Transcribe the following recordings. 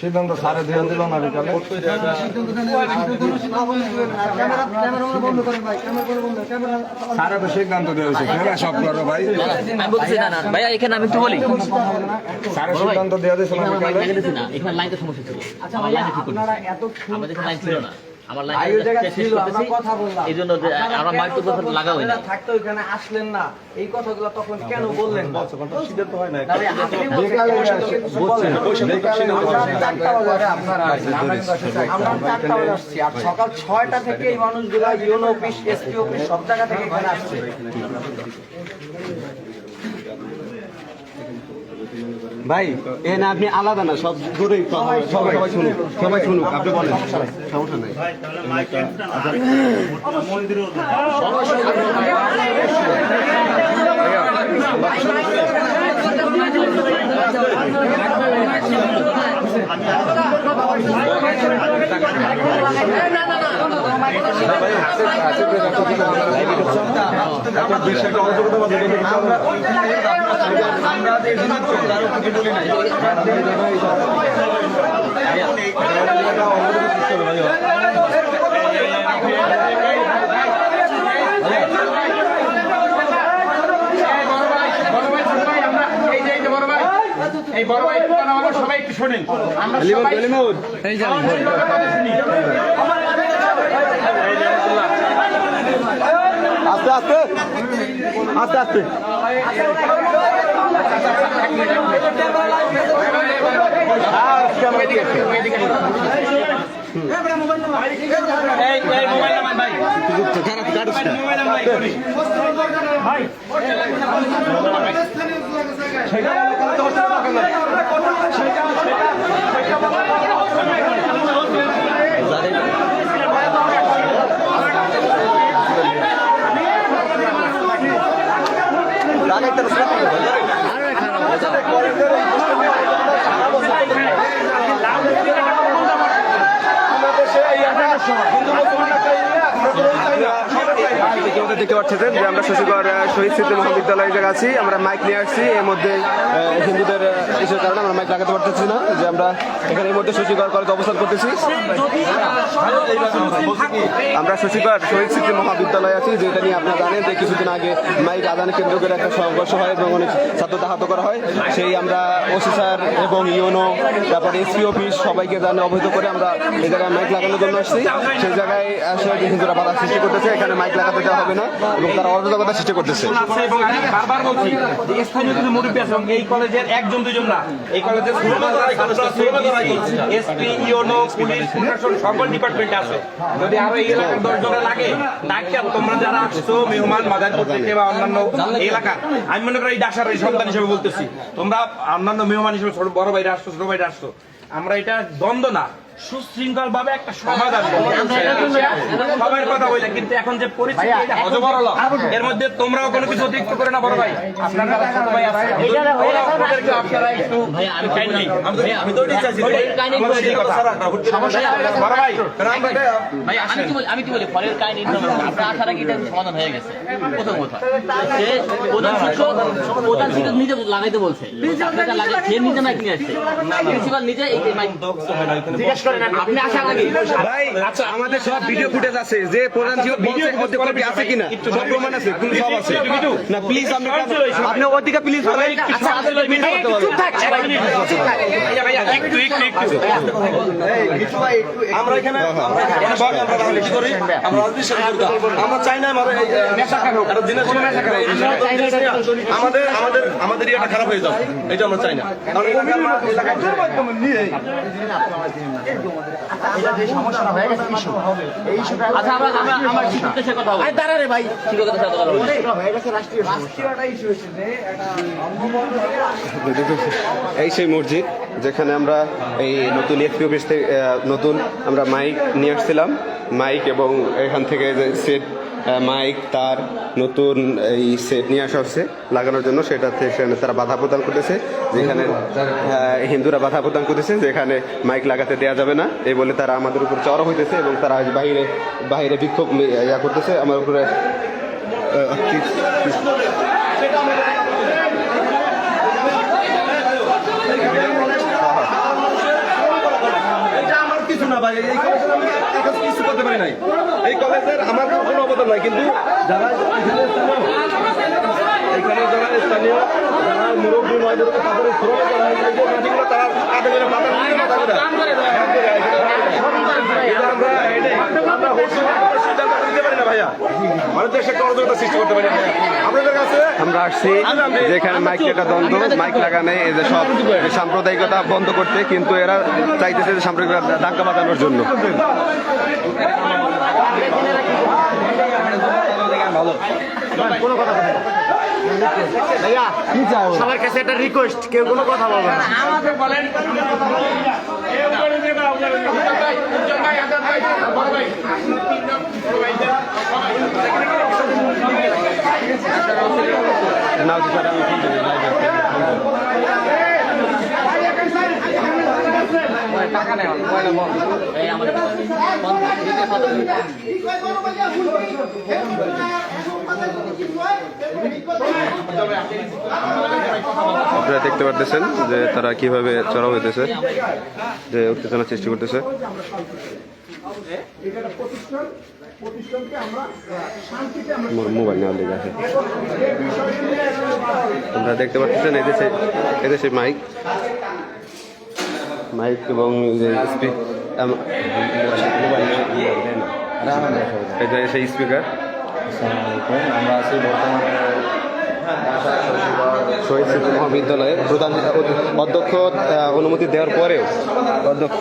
সিদ্ধান্ত দিয়ে দিল না বিকালে সারা তো দিয়েছে খেলা সব করো ভাই এখানে আমি একটু বলি সারা দিয়ে বিকালে এখানে সমস্যা ছিল আমাদের লাইন ছিল না আমার লাইন শেষ করতেছি। এই জন্য যে আমরা মাইক তো কথা লাগা না থাকতে ওইখানে আসলেন না? এই কথাগুলো তখন কেন বললেন না? সিদ্ধান্ত হয় না। সকাল ছয়টা থেকে এই মানুষগুলা ইউনো অফিস এসপি অফিস সব জায়গা থেকে এখানে আসছে। ভাই এ না আপনি আলাদা না সব জোরেই সবাই সবাই শুনুক সবাই শুনুক আপনি বলেন। সমস্যা নাই। আমরা এই বড় ভাই কথা বলো, সবাই একটু শোনেন। আমরা সবাই আস্তে আস্তে। আস্তে আস্তে। এই এই মোবাইল নাম্বার ভাই। মোবাইল ইতিমধ্যে দেখতে পাচ্ছেন যে আমরা শশীগড় শহীদ স্মৃতি মহাবিদ্যালয়ে জায়গা আছি। আমরা মাইক নিয়ে আসছি। এর মধ্যে হিন্দুদের ইসের কারণে আমরা মাইক লাগাতে পারতেছি না। যে আমরা এখানে এই মুহূর্তে শশীগড় কলেজে অবস্থান করতেছি। আমরা শশীগড়, শহীদ স্মৃতি মহাবিদ্যালয়ে আছি, যেটা নিয়ে আপনারা জানেন যে কিছুদিন আগে মাইক আদান কেন্দ্র করে একটা সংঘর্ষ হয় এবং অনেক ছাত্রদের আহত করা হয়। সেই আমরা ওসি স্যার এবং ইউনো তারপরে এসপি অফিস সবাইকে জানে, অবহিত করে আমরা এই জায়গায় মাইক লাগানোর জন্য আসছি। সেই জায়গায় আসলে হিন্দুরা বাধা সৃষ্টি করতেছে, এখানে মাইক লাগাতে দেওয়া হবে না। এবং তারা অরাজকতা সৃষ্টি করতেছে। এবং আমি বারবার বলছি যে স্থানীয় কিছু মুরব্বী আছে এই কলেজের একজন দুজন না এই কলেজের এসপি ইওনো পুলিশ প্রশাসন সকল ডিপার্টমেন্ট আছে। যদি আরও এই এলাকার দশ জনে লাগে তাকে তোমরা যারা আসছো মেহমান মাদারপুর থেকে বা অন্যান্য এলাকা আমি মনে করি এই ডাসার এই সন্তান হিসেবে বলতেছি তোমরা অন্যান্য মেহমান হিসেবে বড় ভাইরা আসছো ছোট ভাইরা আসছো আমরা এটা দ্বন্দ্ব না। সুশৃঙ্খল ভাবে একটা সমাধান সবার কথা বলে কিন্তু এখন যে পরিস্থিতি এর মধ্যে তোমরাও কোনো কিছু অতিরিক্ত করে না বড় ভাই। আপনারা আপনারা একটু আমি কি? বলি আমি কি বলি ফলের কাহিনী আপনার আসার আগে এটা সমাধান হয়ে গেছে। প্রথম কথা সে প্রধান শিক্ষক প্রধান শিক্ষক নিজে লাগাইতে বলছে। লাগাই সে নিজে মাইক নিয়ে আসছে। প্রিন্সিপাল নিজে এই মাইক জিজ্ঞেস করেন আপনি আসার আগে ভাই আচ্ছা আমাদের সব ভিডিও ফুটেজ আছে যে প্রধান শিক্ষক বলছে মধ্যে কপি আছে কিনা সব প্রমাণ আছে কিন্তু সব আছে না প্লিজ আপনি আপনি ওদিকে প্লিজ আচ্ছা আসলে চুপ থাক ভাইয়া, একটু একটু একটু আমরা এখানে আমরা এখানে রাজনীতি করি আমরা রাজনীতি আমরা চাই না আমাদের এই, একটা দিনের কোনো আমাদের আমাদের আমাদের ইয়েটা খারাপ হয়ে যাবে এটা আমরা চাই না কারণ এলাকার আচ্ছা আমরা আমরা আমার শিক্ষকের সাথে কথা বলব। আরে দাঁড়া রে ভাই। শিক্ষকের সাথে কথা বলব। রাষ্ট্রীয়টা ইস্যু হয়েছে যে এই সেই মসজিদ যেখানে আমরা এই নতুন এফপি অফিস থেকে নতুন আমরা মাইক নিয়ে আসছিলাম। মাইক এবং এখান থেকে যে সেট মাইক, তার নতুন এই সেট নিয়ে আসা হচ্ছে লাগানোর জন্য। সেটাতে সেখানে তারা বাধা প্রদান করতেছে, যেখানে হিন্দুরা বাধা প্রদান করতেছে, যেখানে মাইক লাগাতে দেওয়া যাবে না। এই বলে তারা আমাদের উপর চড়া হইতেছে এবং তারা বাইরে বাইরে বিক্ষোভ ইয়া করতেছে। আমার উপরে কিছু করতে পারি নাই। এই কলেজের আমার কোনো অবদান নাই কিন্তু যারা এখানে যারা স্থানীয় যারা মুরব্বী মহিলাদের তাদের শ্রমে করা এই যে মাটিগুলো তারা কাঁধে করে মাথা নিয়ে মাথা করে আমরা আমরা হোস্টেল সিদ্ধান্ত নিতে পারি না ভাইয়া আমাদের দেশে একটা অরাজকতা সৃষ্টি করতে পারি আপনাদের কাছে আমরা আসছি যেখানে মাইক একটা দ্বন্দ্ব মাইক লাগানে এই যে সব সাম্প্রদায়িকতা বন্ধ করতে কিন্তু এরা চাইতেছে যে সাম্প্রদায়িকতা দাঙ্গা বাজানোর জন্য। সবার কাছে একটা রিকোয়েস্ট কেউ কোনো কথা বলবে না। নাও কি করে আমি ফোন দিই, live আছে। এই আমাদের দিতে কত আপনারা দেখতে পারতেছেন যে তারা কীভাবে চড়া হইতেছে, যে উত্তেজনা সৃষ্টি করতেছে। মোবাইল আছে। আপনারা দেখতে পাচ্ছেন এদেশে মাইক। মাইক এবং সেই স্পিকার। আমরা আছি বর্তমানে শহীদ স্মৃতি মহাবিদ্যালয়ের প্রধান অধ্যক্ষ অনুমতি দেওয়ার পরেও অধ্যক্ষ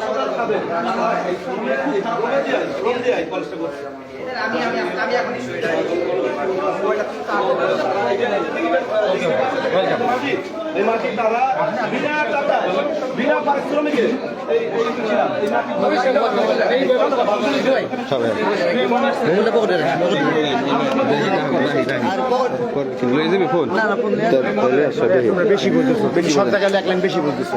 এই মাটি তারা বিনা টাকা বিনা পারিশ্রমিকে এই এই সবাই। লয়ে বেশি বলতেছো বেশি সব জায়গায় এক লাইন বেশি বলতেছে।